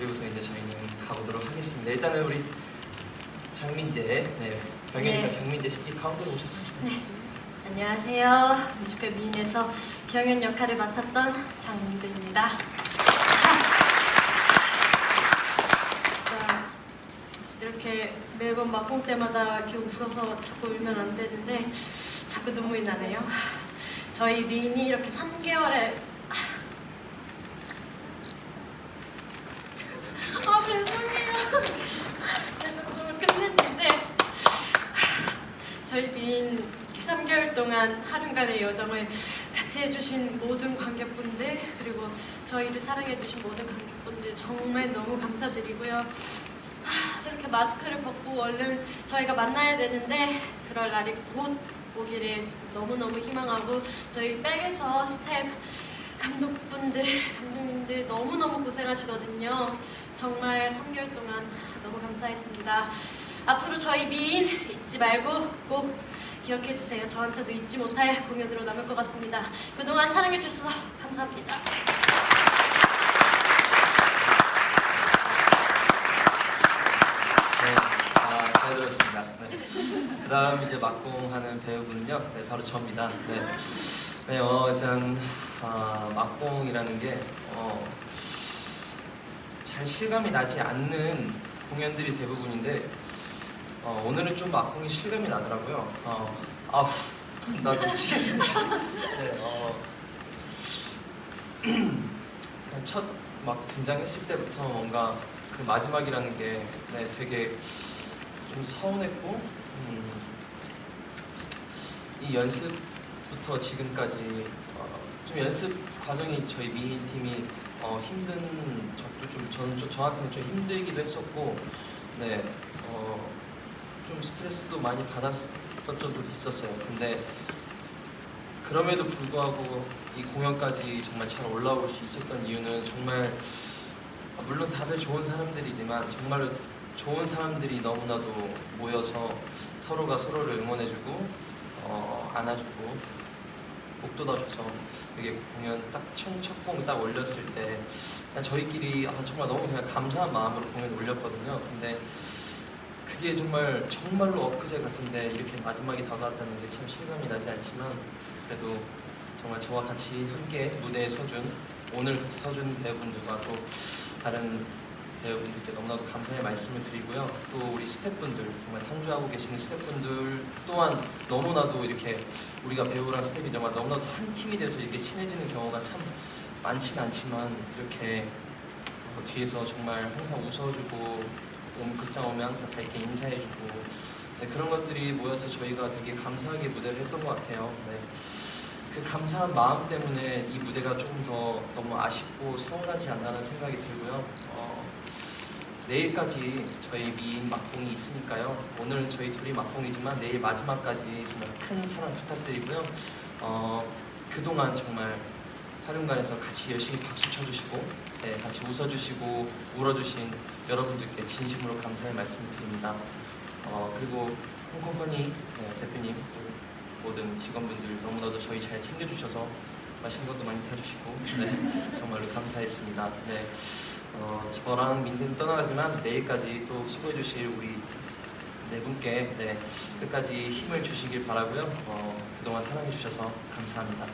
그리고서 이제 저희는 가보도록 하겠습니다. 일단은 우리 장민재, 네, 병현이가 네. 장민재 씨, 이 가운데로 오셨어요. 안녕하세요. 뮤지컬 미인에서 병현 역할을 맡았던 장민재입니다. 자, 이렇게 매번 막공 때마다 이렇게 울어서 자꾸 울면 안 되는데 자꾸 눈물이 나네요. 저희 미인이 이렇게 3개월에 아 죄송해요. 제가 끝냈는데 저희 미인 3개월 동안 하루간의 여정을 같이 해주신 모든 관객분들 그리고 저희를 사랑해주신 모든 관객분들 정말 너무 감사드리고요. 하, 이렇게 마스크를 벗고 얼른 저희가 만나야 되는데 그럴 날이 곧 오기를 너무너무 희망하고 저희 백에서 스텝 감독분들, 감독님들 너무너무 고생하시거든요. 정말 3개월 동안 너무 감사했습니다. 앞으로 저희 미인 잊지 말고 꼭 기억해 주세요. 저한테도 잊지 못할 공연으로 남을 것 같습니다. 그동안 사랑해 주셔서 감사합니다. 네, 아, 잘 들었습니다. 네. 그 다음 이제 막공하는 배우분은요, 네, 바로 저입니다. 네, 네, 어, 일단 아, 막공이라는 게 어, 잘 실감이 나지 않는 공연들이 대부분인데 어, 오늘은 좀 막공이 실감이 나더라고요. 어, 아우, 나 미치겠네. 네, 어, 그냥 첫막 등장했을 때부터 뭔가 그 마지막이라는 게 네, 되게 좀 서운했고 음, 이 연습부터 지금까지 어, 좀 연습 과정이 저희 미니 팀이 어, 힘든 적도 좀 저는 좀 저한테는 좀 힘들기도 했었고 네, 어, 좀 스트레스도 많이 받았던 적도 있었어요. 근데 그럼에도 불구하고 이 공연까지 정말 잘 올라올 수 있었던 이유는 정말 아, 물론 다들 좋은 사람들이지만 정말로 좋은 사람들이 너무나도 모여서 서로가 서로를 응원해주고 어, 안아주고 복돋아줘서 그게 공연 딱첫공딱 올렸을 때 저희끼리 아, 정말 너무 그냥 감사한 마음으로 공연 올렸거든요. 근데 그게 정말 정말로 엊그제 같은데 이렇게 마지막이 다가왔다는 게 참 실감이 나지 않지만 그래도 정말 저와 같이 함께 무대에 서준 오늘 같이 서준 배우분들과 또 다른 배우분들께 너무나도 감사의 말씀을 드리고요. 또 우리 스태프분들 정말 상주하고 계시는 스태프분들 또한 너무나도 이렇게 우리가 배우랑 스태프이 정말 너무나도 한 팀이 돼서 이렇게 친해지는 경우가 참 많진 않지만 이렇게 어, 뒤에서 정말 항상 웃어주고 오면 극장 오면 항상 다 이렇게 인사해주고 네, 그런 것들이 모여서 저희가 되게 감사하게 무대를 했던 것 같아요. 네. 그 감사한 마음 때문에 이 무대가 조금 더 너무 아쉽고 서운하지 않나는 생각이 들고요. 어, 내일까지 저희 미인 막공이 있으니까요. 오늘 저희 둘이 막공이지만 내일 마지막까지 정말 큰 사랑 부탁드리고요. 어, 그동안 정말 하륜간에서 같이 열심히 박수 쳐주시고 네, 같이 웃어주시고 울어주신 여러분들께 진심으로 감사의 말씀을 드립니다. 어, 그리고 홍콩커니 네, 대표님 또 모든 직원분들 너무나도 저희 잘 챙겨주셔서 맛있는 것도 많이 사주시고 네, 정말로 감사했습니다. 네, 어, 저랑 민재는 떠나가지만 내일까지 또 수고해주실 우리 네 분께 네, 끝까지 힘을 주시길 바라고요. 어, 그동안 사랑해주셔서 감사합니다.